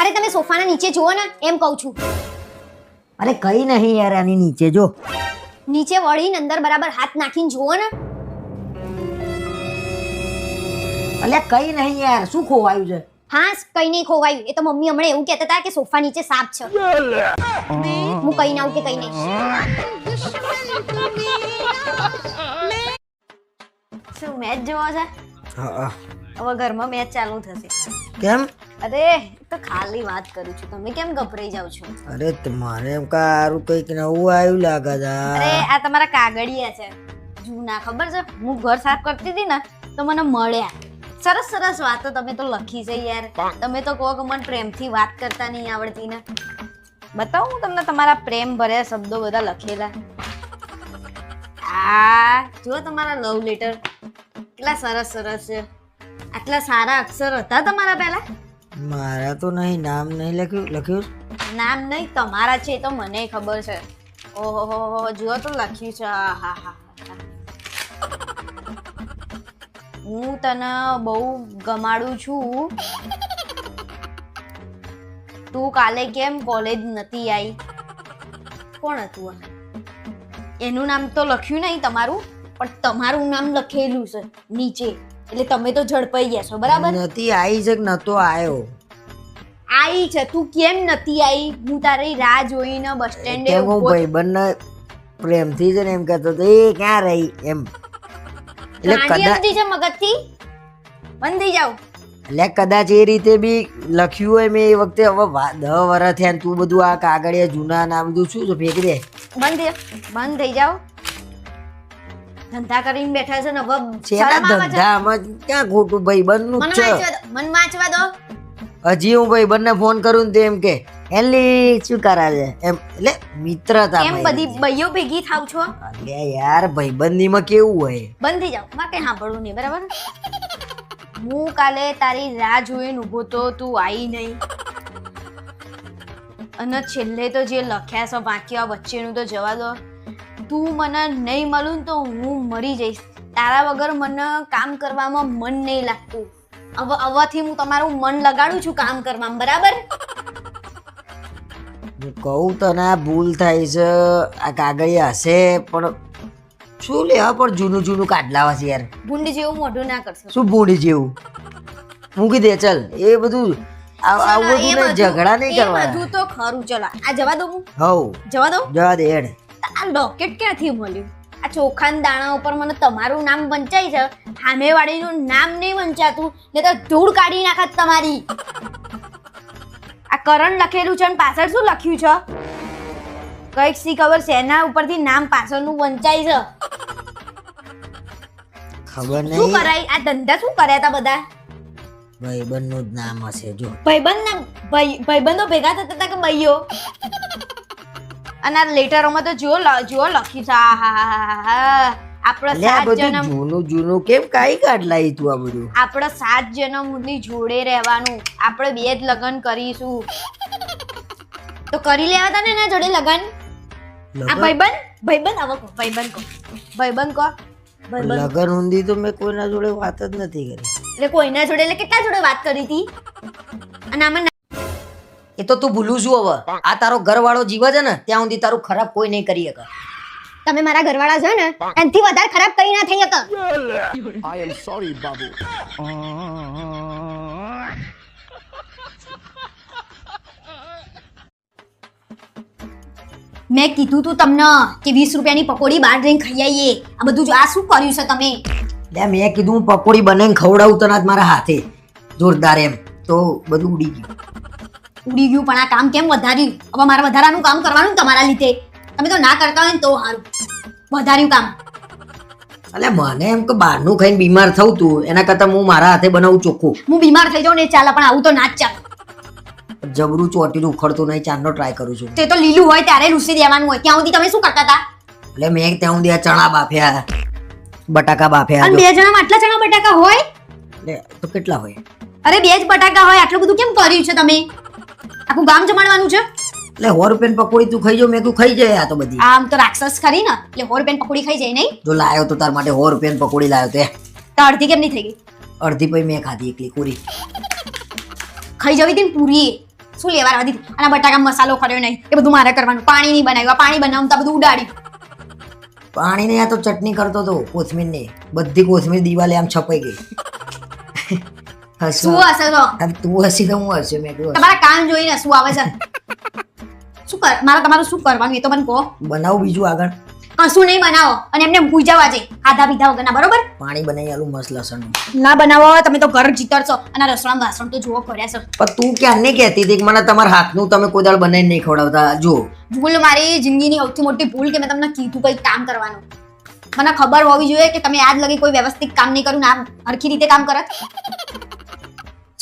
અરે તમે સોફાના નીચે જુઓ ને એમ કહું છું. અરે કઈ નહીં યાર આની નીચે જો. નીચે વળીને અંદર બરાબર હાથ નાખીને જુઓ ને. અલ્યા કઈ નહીં યાર શું ખોવાયું છે? હા કઈ નહીં ખોવાયું. એ તો મમ્મી હમણાં એવું કહેતા હતા કે સોફા નીચે સાપ છે. હું કઈ ના આવું કે કઈ નહીં. શું મેચ જોવો છે? હા હવે ઘરમાં મેચ ચાલુ થશે. કેમ? અરે તો ખાલી વાત કરું છું. તમે કેમ ગભરાઈ જાવ છો? અરે તમારે એમ કારું કંઈક નવું આવ્યું લાગે છે. અરે આ તમારા કાગળિયા છે. જૂના ખબર છે? હું ઘર સાફ કરતી હતી ને તો મને મળ્યા. સરસ સરસ વાતો તમે તો લખી છે યાર. તમે તો કહો કે મને પ્રેમથી વાત કરતા નહીં આવડતી ને. બતાવું હું તમને તમારા પ્રેમ ભર્યા શબ્દો બધા લખેલા. આ જો તમારા લવ લેટર કેટલા સરસ સરસ છે. આટલા સારા અક્ષર હતા તમારા પહેલા? મારા તો નહીં, નામ નહીં લખ્યું લખ્યું નામ નહીં, તમારા છે તો મને ખબર છે. ઓહો, હો જુઓ તો લખ્યું છે. હા હા. હું. તને બહુ ગમાડું છું. તું કાલે કેમ કોલેજ નથી આવી કોણ હતું એનું નામ તો લખ્યું નહીં તમારું, પણ તમારું નામ લખેલું છે, નીચે. એટલે તમે તો ઝડપાઈ ગયા છો બરાબર? નથી આવી છે કે નતો આવ્યો આવી છે તું કેમ નથી આવી હું તારી રાહ જોઈને બસ સ્ટેન્ડે હું ભાઈ ભાઈબંધને પ્રેમથી જ એમ કહેતો તો એ ક્યાં રહી? એમ. એટલે કદાચ છે મગજથી? બંધ થઈ જાવ એટલે કદાચ એ રીતે બી લખ્યું હોય મેં એ વખતે હવે દહ વર્ષ થયા તું બધું આ કાગળિયા જૂના ના બધું શું છે ફેંકી દે? બંધ બંધ થઈ જાવ ધંધા કરીને બેઠા છે ને છે? ધંધામાં ક્યાં ખોટું ભાઈબંધનું મન છે? મન વાંચવા દો. હજી હું ભાઈબંધને ફોન કરું ને એમ કે એલી શું કરા છે? એમ એટલે મિત્રતા એમ બધી બઈઓ ભેગી થાવ છો? અરે યાર ભાઈબંધીમાં કેવું હોય? બંધ થઈ જાવ મારે કઈ સાંભળવું નહીં બરાબર? હું કાલે તારી રાહ જોઈને ઊભો તો તું આવી નહીં. અને છેલ્લે તો જે લખ્યા છે વાંક્યા વચ્ચેનું તો જવા દો. તું મને નહીં મળું તો હું મરી જઈશ. તારા વગર મને કામ કરવામાં મન નહીં લાગતું. હવે હવેથી હું તમારું મન લગાડું છું કામ કરવામાં બરાબર? હું કહું તને ભૂલ થાય છે આ કાગળિયા હશે પણ શું લે પણ જૂનું જૂનું કાઢલાવા છે યાર. ભૂંડી જેવું મોઢું ના કરશો. શું ભૂંડી જેવું? મૂકી દે ચલ. એ બધું આવું બધું- ઝઘડા નહીં કરવા બધું તો ખરું ચલો. આ જવા દઉં હું. હવ જવા દઉં જવા દે હેડ. આ લોકેટ ક્યાંથી મળ્યું? આ ચોખાના દાણા ઉપર મને તમારું નામ વંચાય છે. સામેવાળીનું નામ નહીં વંચાતું ને તો ધૂળ કાઢી નાખત તમારી. આ કરણ લખેલું છે અને પાછળ શું લખ્યું છે? કંઈક સી ખબર? શેના ઉપરથી નામ પાછળનું વંચાય છે? ખબર શું કરાય? આ ધંધા શું કર્યા તા બધા? ભાઈબંધનું જ નામ હશે જો. ભાઈબંધ ના ભાઈ ભાઈબંધો ભેગા થતા હતા કે ભાઈઓ? અને આ લેટરોમાં તો જુઓ જુઓ લખ્યું છે. આ હા હા હા હા આપણો સાત જન્મ જૂનું જૂનું કેમ કાઈ કાઢલાઈ તું આ બધું? આપણો સાત જન્મની જોડે રહેવાનું. આપણે બે જ લગ્ન કરીશું. તો કરી લેવા તા ને એના જોડે લગ્ન? આ ભાઈબંધ? ભાઈબંધ? આવો કહો ભાઈબંધ કો ભાઈબંધ કહો. લગન ઊંધી તો મેં કોઈના જોડે વાત જ નથી કરી. એટલે કોઈના જોડે એટલે કેટલા જોડે વાત કરી હતી? અને આમાં એ તો તું ભૂલું છું હવે. આ તારો ઘરવાળો જીવે છે ને ત્યાં સુધી તારું ખરાબ કોઈ નહીં કરી શકે. તમે મારા ઘરવાળા છો ને એનાથી વધારે ખરાબ કઈ ના થઈ શકે. I am sorry babu. મેં કીધું તું તમને કે વીસ રૂપિયાની પકોડી બહાર જઈને ખાઈ આવીએ. આ બધું જો આ શું કર્યું છે તમે? લે મેં કીધું હું પકોડી બનાવીને ખવડાવું તને મારા હાથે. જોરદાર એમ. તો બધું ઉડી ગયું. ઉડી ગયું પણ આ કામ કેમ વધાર્યું? હવે મારે વધારાનું કામ કરવાનું તમારા લીધે. તમે તો ના કરતા હોય ને તો સારું. વધાર્યું કામ. એટલે મને એમ કે બહારનું ખાઈને બીમાર થવું તું એના કરતાં હું મારા હાથે બનાવું ચોખ્ખું. હું બીમાર થઈ જાઉં ને ચાલે પણ આવું તો ના જ ચાલે. જબરું ચોટીનું ઉખડતું નહીં ચાંદનો ટ્રાય કરું છું. તે તો લીલું હોય ત્યારે રૂસી દેવાનું હોય. ત્યાં સુધી તમે શું કરતા હતા? એટલે મેં ત્યાં સુધી આ ચણા બાફ્યા બટાકા બાફ્યા અને બે જણામાં આટલા ચણા બટાકા હોય? તો કેટલા હોય? અરે બે જ બટાકા હોય આટલું બધું કેમ કર્યું છે તમે? આખું ગામ જમાડવાનું છે? એટલે હોર પેન પકોડી તું ખાઈ જો મેં તું ખાઈ જાય આ તો બધી. આમ તો રાક્ષસ ખરી ને એટલે હોર પેન પકોડી ખાઈ જાય નહીં? જો લાયો તો તાર માટે હોર પેન પકોડી લાયો તે. તો અડધી કેમ નહીં થઈ ગઈ? અડધી પછી મેં ખાધી એકલી પૂરી. ખાઈ જવી હતી પૂરી. શું લેવા રાવા દીધી અને બટાકા મસાલો કર્યો નહીં. એ બધું મારે કરવાનું. પાણી નહીં બનાવ્યું. પાણી બનાવતા બધું ઉડાડ્યું. પાણી ને આ તો ચટણી કરતો હતો કોથમીરની બધી કોથમીર દિવાલે આમ છપાઈ ગઈ. શું હશે તો? તું હસી તો હું હસ્યો મેં કીધું તમારા કામ જોઈને શું આવે છે? શું કર મારે તમારું શું કરવાનું? એ તો મને કહો. બનાવું બીજું આગળ. કશું નહીં બનાવો. અને એમને પૂજાવા જઈ ખાધા પીધા વગરના બરોબર? પાણી બનાવી આલું મસ્ત લસણ ના. બનાવો તમે તો ઘર જીતરશો. અને આ વાસણ તો જુઓ કર્યા છે. પણ તું ક્યારની કહેતી હતી મને તમારા હાથનું તમે કોઈ દાળ બનાવીને નહીં ખવડાવતા? જો ભૂલ મારી જિંદગીની સૌથી મોટી ભૂલ કે મેં તમને કીધું કંઈક કામ કરવાનું. મને ખબર હોવી જોઈએ કે તમે આજ લગી કોઈ વ્યવસ્થિત કામ નહીં કર્યું ને હરખી રીતે કામ કરત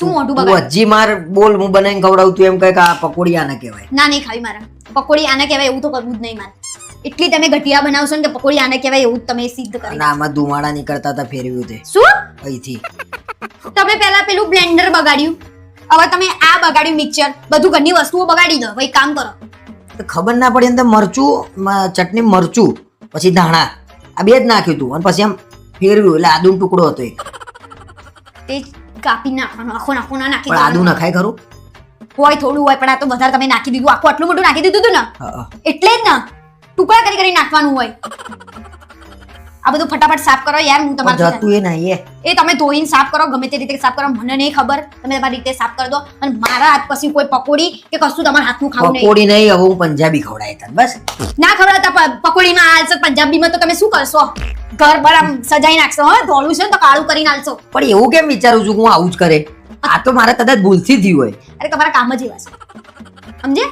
શું મોટું બગાડ હજી માર બોલ હું બનાવીને ખવડાવું તું એમ કહે કે આ પકોડી આને કહેવાય. ના નહીં ખાવી મારા. પકોડી આને કહેવાય એવું તો કરવું જ નહીં મારે. એટલી તમે ઘટિયા બનાવશો ને કે પકોડી આને કહેવાય એવું તમે સિદ્ધ કરી ના આમાં ધુમાડા નીકળતા હતા ફેરવ્યું તે. શું? અહીંથી. તમે પહેલા પેલું બ્લેન્ડર બગાડ્યું. હવે તમે આ બગાડ્યું મિક્સર. બધું ઘરની વસ્તુઓ બગાડી દો. ભાઈ કામ કરો. ખબર ના પડી અંદર મરચું ચટણી મરચું પછી ધાણા. આ બે જ નાખ્યું તું. અને પછી આમ ફેરવ્યું. એટલે આદુ ટુકડો હતો એક. તે કાપી નાખવાનું આખો નાખો ના નાખી પણ આદુ નખાય ખરું? હોય થોડું હોય પણ આ તો વધારે તમે નાખી દીધું. આખું આટલું મોટું નાખી દીધું હતું ને. એટલે જ ને. ટુકડા કરી કરી નાખવાનું હોય. આ બધું ફટાફટ સાફ કરો યાર હું પણ જતું એ નહીં એ. તમે ધોઈને સાફ કરો ગમે તે રીતે સાફ કરો મને નહીં ખબર તમે તમારી રીતે સાફ કરી દો. અને મારા હાથ પછી કોઈ પકોડી કે કશું તમારા હાથનું ખાવું નહીં. પકોડી નહીં હું પંજાબી ખવડાય તને બસ. ના ખવડાતા પકોડીમાં હાલશે પંજાબીમાં તો તમે શું કરશો? ઘર પર આમ સજાઈ નાખશો હો ધોળું છે તો કાળું કરીને આલશો પણ એવું કેમ વિચારું છું હું આવું જ કરે? આ તો મારે કદાચ ભૂલથી થયું હોય. અરે તમારા કામ જ એવા છે. સમજે?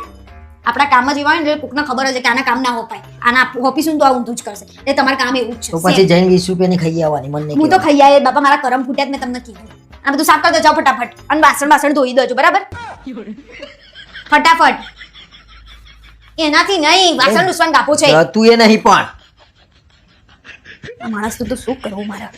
આપણા કામ જ એવા હોય ને એટલે કોકને ખબર છે કે આના કામ ના હોપાય આના હોપીશું તો આ ઊંધું જ કરશે. એટલે તમારું કામ એવું જ તો છે પછી જઈને વીસ રૂપિયાની ખાઈ આવવાની મને હું તો ખાઈ આવી બાપા મારા કરમ ફૂટ્યા જ મેં તમને કીધું. આ બધું સાફ કરતો જાઓ ફટાફટ. અને વાસણ વાસણ ધોઈ દેજો બરાબર? ફટાફટ. એનાથી નહીં વાસણ લૂસવાનું કાપો છે. તું એ નહીં પણ. માણસ તો શું કરવું મારા?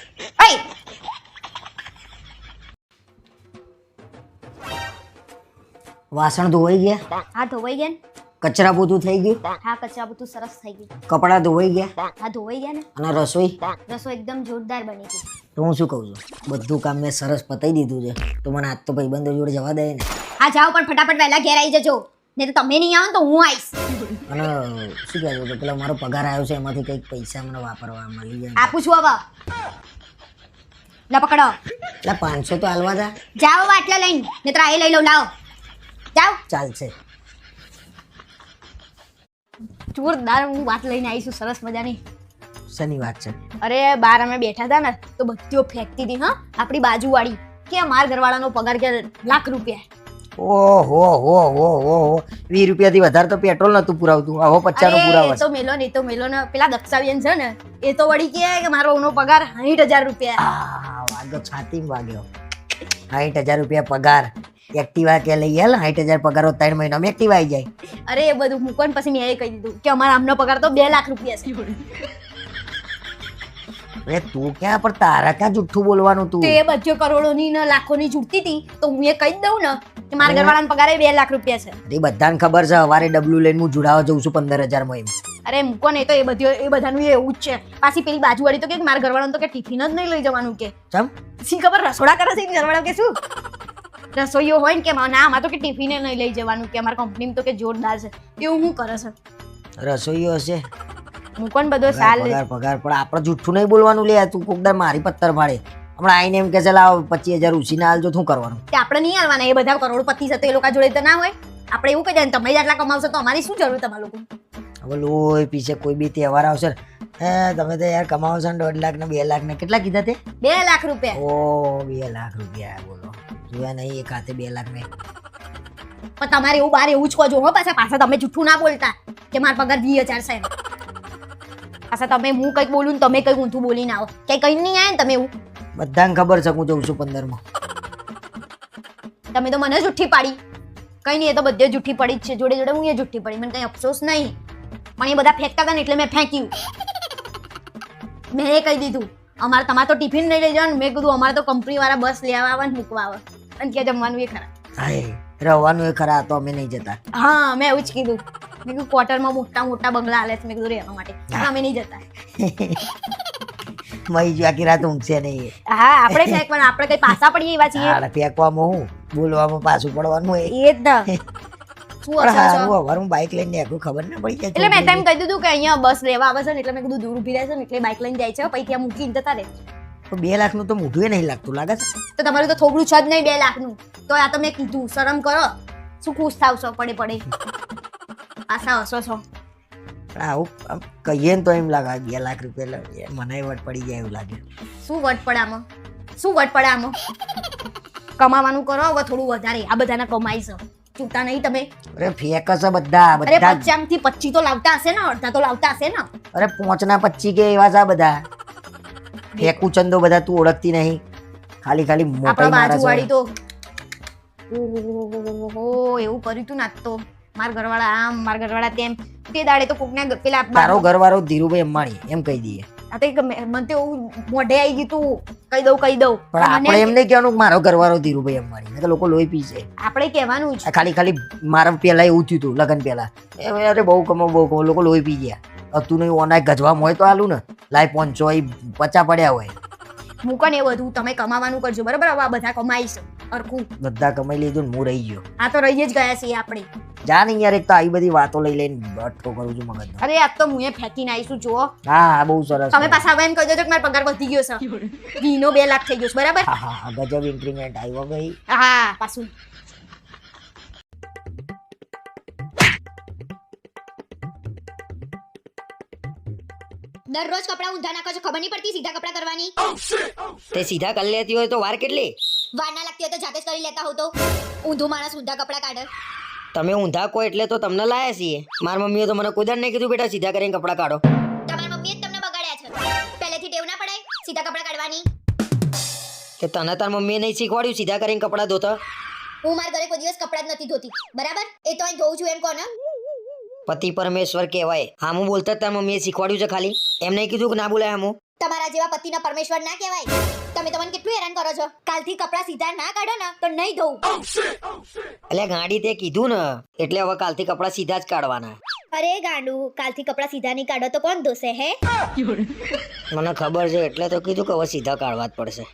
વાસણ ધોવાઈ ગયા? હા ધોવાઈ ગયા કચરા પોતું થઈ ગયું. હા કચરા બધું સરસ થઈ ગયું. કપડાં ધોવાઈ ગયા. હા ધોવાઈ ગયા ને? અને રસોઈ? રસોઈ એકદમ જોરદાર બની ગઈ. તો હું શું કહું છું? બધું કામ મેં સરસ પતાઈ દીધું છે. તો મને આજ તો ભાઈબંધો જોડે જવા દે ને. હા જાઓ પણ ફટાફટ વહેલા ઘેર આવી જજો. નહીં તો તમે નહીં આવો ને તો હું આવીશ અને શું કહેજો કે પેલા મારો પગાર આવ્યો છે એમાંથી કંઈક પૈસા મને વાપરવા મળી જાય. આપું છું હવે. લા પકડો. લા પાંચસો તો હાલવા જા. જાઓ આટલા લઈને. નહીતર આ લઈ લઉં લાવો. જાઓ. ચાલશે. જોરદાર હું વાત લઈને આવીશું સરસ મજાની. શેની વાત છે? અરે બાર અમે બેઠા હતા ને તો બધીઓ ફેંકતી હતી હા આપણી બાજુવાળી. કે માર ઘરવાળાનો પગાર કે લાખ રૂપિયા. ઓહો હો હો હો હો. વીસ રૂપિયાથી વધારે તો પેટ્રોલ નતું પુરાવતું. હવે પચાસનું પુરાવો પુરાવે તો મેલો ને તો મેલો ને. પેલા દક્ષાબેન છે ને એ તો વળી કહે કે મારો ઓનો પગાર સાઠ હજાર રૂપિયા. વાગ્યો છાતી વાગ્યો. સાઠ હજાર રૂપિયા પગાર. એક્ટિવા કે લઈ આલ સાઠ હજાર પગાર ત્રણ મહિનામાં એક્ટિવા આવી જાય. અરે એ બધું મૂકવાનું પછી મેં એ કહી દીધું કે અમારા આમનો પગાર તો બે લાખ રૂપિયા છે. અરે તું ક્યાં પણ તારા ક્યાં જુઠ્ઠું બોલવાનું તું? એ બધો કરોડોની ને લાખોની જુઠતી હતી તો હું એ કહી દઉં ને કે મારા ઘરવાળાનો પગાર બે લાખ રૂપિયા છે. એ બધાને ખબર છે સવારે ડબલ્યુ લઈને હું જોડાવા જઉં છું પંદર હજારમાં એમ અરે મૂકો ને એ તો એ બધું એ બધાનું એવું જ છે. પાછી પેલી બાજુવાળી તો કે મારા ઘરવાળાને તો કે ટિફિન જ નહીં લઈ જવાનું કે. ચમ? શી ખબર રસોડા કરે છે ઘરવાળા કે શું? રસોઈઓ હોય ને કે ના આમાં તો કે ટિફિને નહીં લઈ જવાનું કે અમારા કંપનીમાં તો કે જોરદાર છે એવું હું કરે છે? રસોઈઓ હશે? મૂકો ને બધો સાલ પગાર પગાર પણ આપણે જુઠ્ઠું નહીં બોલવાનું લે તું કોકદાર મારી પથ્થર ફાડે. હમણાં આઈને એમ કે છે લાવ પચીસ હજાર ઉછીને આલજો શું કરવાનું? કે આપણે નહીં આવવાના એ બધા કરોડપતિ છે તો એ લોકો જોડે તો ના હોય. આપણે એવું કહી દે તમે જ આટલા કમાવશો તો અમારી શું જરૂર તમારા લોકો હવે લોહી પીછે કોઈ બી તહેવાર આવશે. ને, હે તમે તો યાર કમાવો છો ને દોઢ લાખ ને બે લાખ ને કેટલા કીધા તે? બે લાખ રૂપિયા. ઓ બે લાખ રૂપિયા બોલો. જોયા નહીં એક હાથે બે લાખ ને પણ તમારે એવું બાર એવું જ કહો હો પાછા પાછા તમે જૂઠું ના બોલતા કે મારા પગાર વીસ હજાર છે પાછા તમે હું કંઈક બોલું ને તમે કંઈક ઊંધું બોલીને આવો. કે કંઈ નહીં આવે ને તમે એવું? બધાને ખબર છે હું જઉં છું પંદરમાં. તમે તો મને જુઠ્ઠી પાડી. કઈ નહીં એ તો બધે જુઠ્ઠી પડી જ છે. જોડે જોડે હું એ જુઠ્ઠી પડી. મને કંઈ અફસોસ નહીં. પણ એ બધા ફેંકતા હતા ને એટલે મેં ફેંક્યું. મેં એ કહી દીધું અમારે તમારે તો ટિફિન નહીં લઈ જવાનું. મેં કીધું અમારે તો કંપની વાળા બસ લેવા આવે ને મૂકવા આવે. અને ત્યાં જમવાનું એ ખરા. હાય રહેવાનું એ ખરા તો અમે નહીં જતા. હા મેં એવું જ કીધું. મેં કીધું ક્વાર્ટરમાં મોટા મોટા બંગલા આલે છે. મેં કીધું રહેવા માટે. પણ અમે નહીં જતા. મહી જો આખી રાત ઊંઘશે નહીં હા આપણે પણ આપણે કઈ પાછા પડીએ એવા છીએ. હા ફેંકવામાં હું બોલવામાં પાછું પડવાનું એ જ ને. છે? હવારમાં બાઇક લઈને નીકળું ખબર ના પડી જાય એટલે મેં તેમ કહી દીધું કે અહીંયા બસ લેવા આવે છે ને એટલે મેં કીધું દૂર ઊભી રહેશે ને એટલે બાઇક લઈને જાય છે. પછી ત્યાં મૂકીને જતા રહે. પણ બે લાખનું તો મોઢું નહીં લાગતું લાગે છે? તો તમારું તો થોડું છે જ નહીં બે લાખનું. તો આ તમે કીધું શરમ કરો. શું ખુશ થાવ છો? પડે પડે. આશા હસો છો પણ આવું કહીએ ને તો એમ લાગે બે લાખ રૂપિયા મને વટ પડી જાય એવું લાગે. શું વટ પડે આમાં? શું વટ પડે આમાં? કમાવાનું કરો હવે થોડું વધારે. આ બધાના કમાઈ છે. ચૂકતા નહીં તમે. અરે ફેંક છે બધા અરે જ. થી પચી તો લાવતા હશે ને અડધા તો લાવતા હશે ને. અરે પોંચના પચી કે એવા છે બધા? ફેંકું ચંદો બધા તું ઓળખતી નહીં. ખાલી ખાલી મોટા બાજુવાળી તો. ઓહો એવું કર્યું તું ના તો. માર ઘરવાળા આમ માર ઘરવાળા તેમ. તે દાડે તો કોકને પેલા તારો ઘરવાળો ધીરુભાઈ અંબાણી એમ કહી દઈએ. આ તો મને તો મોઢે આવી ગયું તું. કહી દઉં કહી દઉં. પણ આપણે એમ નહીં કહેવાનું મારો ઘરવાળો ધીરુભાઈ અંબાણી તો લોકો લોહી પીશે આપણે કહેવાનું છે ખાલી ખાલી મારા પેલા એવું થયું હતું લગન પેલા. અરે બહુ કમો બહુ કમો લોકો લોહી પી ગયા. હતું નહીં ઓનાય ગજવામાં હોય તો આલું ને. લાઈ પહોંચો એ પચા પડ્યા હોય. મૂકો ને એ બધું તમે કમાવાનું કરજો બરાબર? હવે આ બધા કમાઈશ અરખું બધા કમાઈ લીધું ને હું રહી ગયો. આ તો રહી જ ગયા છીએ આપણે. જા ને યાર એક તો આવી બધી વાતો લઈ લઈને બઠો કરું છું મગજ અરે આ તો હું ફેંકીને આવીશું જુઓ. હા હા બહુ સરસ તમે પાછા આવે એમ કહી દેજો કે મારો પગાર વધી ગયો છે. વીનો બે લાખ થઈ ગયો છે બરાબર? હા હા હા, ગજબ ઇન્ક્રીમેન્ટ આવ્યો ભાઈ. હા પાછું. દરરોજ કપડાં ઊંધા નાખો છો ખબર નહીં પડતી સીધા કપડાં કરવાની તે સીધા કરી લેતી હોય તો વાર કેટલી? વાર ના લાગતી હોય તો જાતે જ કરી લેતા હો તો. ઊંધું માણસ ઊંધા કપડાં કાઢે. તમે ઊંધા કો એટલે તો તમને લાયા છીએ. માર મમ્મીએ તો મને કુદર નહીં કીધું બેટા સીધા કરીને કપડાં કાઢો. તમારી મમ્મીએ જ તમને બગાડ્યા છે. પહેલેથી ટેવ ના પડાય સીધા કપડાં કાઢવાની. કે તને તાર મમ્મીએ નહીં શીખવાડ્યું સીધા કરીને કપડાં ધોતા. હું મારા ઘરે કોઈ દિવસ કપડાં જ નથી ધોતી. બરાબર? એ તો અહીં ધોઉં છું એમ કોને? પતિ પરમેશ્વર કહેવાય. હામું બોલતા તાર મમ્મીએ શીખવાડ્યું છે ખાલી. એમને કીધું કે ના બોલાય હામું. તમારા જેવા પતિના પરમેશ્વર ના કહેવાય. તમે તમને કેટલું હેરાન કરો છો. કાલથી કપડા સીધા ના કાઢો ને તો નહીં ધોઉં. એટલે ગાડી તે કીધું ને એટલે હવે કાલથી કપડા સીધા જ કાઢવાના. અરે ગાંડુ કાલથી કપડા સીધા નહીં કાઢો તો કોણ ધોશે હે? મને ખબર છે એટલે તો કીધું કે હવે સીધા કાઢવા જ પડશે.